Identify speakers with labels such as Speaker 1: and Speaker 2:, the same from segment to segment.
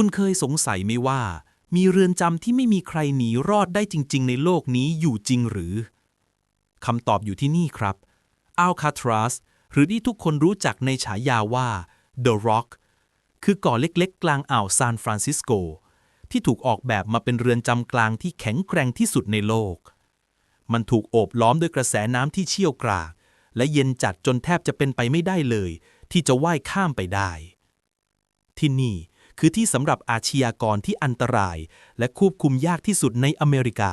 Speaker 1: คุณเคยสงสัยไหมว่า มีเรือนจำที่ไม่มีใครหนีรอดได้จริง ๆ ในโลกนี้อยู่จริงหรือคำตอบอยู่ที่นี่ครับอัลคาทรัสหรือที่ทุกคนรู้จักในฉายาว่า The Rock คือเกาะเล็กๆ กลางอ่าวซานฟรานซิสโก ที่ถูกออกแบบมาเป็นเรือนจำกลางที่แข็งแกร่งที่สุดในโลก มันถูกโอบล้อมด้วยกระแสน้ำที่เชี่ยวกราก และเย็นจัดจนแทบจะเป็นไปไม่ได้เลย ที่จะว่ายข้ามไปได้ ที่นี่ คือที่สำหรับอาชญากรที่อันตราย และควบคุมยากที่สุดในอเมริกา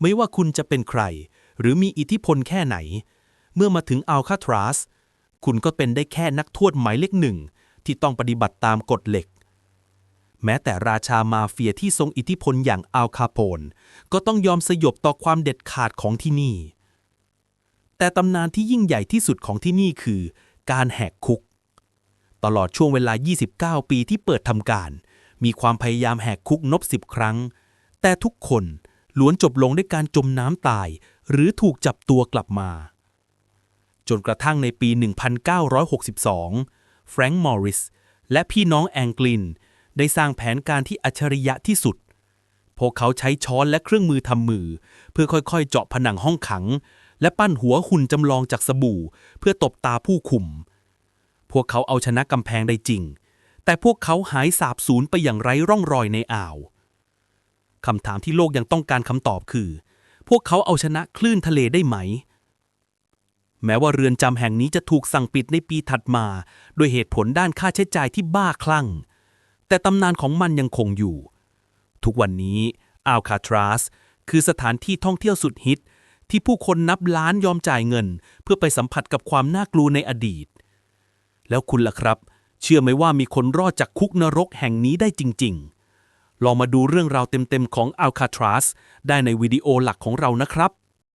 Speaker 1: ไม่ว่าคุณจะเป็นใคร หรือมีอิทธิพลแค่ไหน เมื่อมาถึงอัลคาทรัสคุณก็เป็นได้แค่นักโทษหมายเลขหนึ่ง ที่ต้องปฏิบัติตามกฎเหล็ก แม้แต่ราชามาเฟียที่ทรงอิทธิพลอย่างอัลคาโปนก็ต้องยอมสยบต่อความเด็ดขาดของที่นี่ แต่ตำนานที่ยิ่งใหญ่ที่สุดของที่นี่คือ การแหกคุก ตลอดช่วงเวลา 29 ปีที่เปิดทำการ มีความพยายามแหกคุกนบสิบครั้ง แต่ทุกคนล้วนจบลงด้วยการจมน้ำตาย หรือถูกจับตัวกลับมา จนกระทั่งในปี 1962 แฟรงค์มอริส และพี่น้องแองกลิน ได้สร้างแผนการที่อัจฉริยะที่สุด พวกเขาใช้ช้อนและเครื่องมือทำมือ เพื่อค่อยๆ เจาะผนังห้องขัง และปั้นหัวหุ่นจำลองจากสบู่ เพื่อตบตาผู้คุม พวกเขาเอาชนะกำแพงได้จริง แต่พวกเขาหายสาบสูญไปอย่างไร้ร่องรอยในอ่าวคำถามที่โลกยังต้องการคำตอบคือ พวกเขาเอาชนะคลื่นทะเลได้ไหม แม้ว่าเรือนจำแห่งนี้จะถูกสั่งปิดในปีถัดมาด้วยเหตุผลด้านค่าใช้จ่ายที่บ้าคลั่ง แต่ตำนานของมันยังคงอยู่ ทุกวันนี้อัลคาทรัสคือสถานที่ท่องเที่ยวสุดฮิต ที่ผู้คนนับล้านยอมจ่ายเงิน เพื่อไปสัมผัสกับความน่ากลัวในอดีต แล้วคุณล่ะครับ เชื่อไหมว่ามีคนรอดจากคุกนรกแห่งนี้ได้จริง ๆ ลองมาดูเรื่องราวเต็มๆของอัลคาทรัสได้ในวิดีโอหลักของเรานะครับ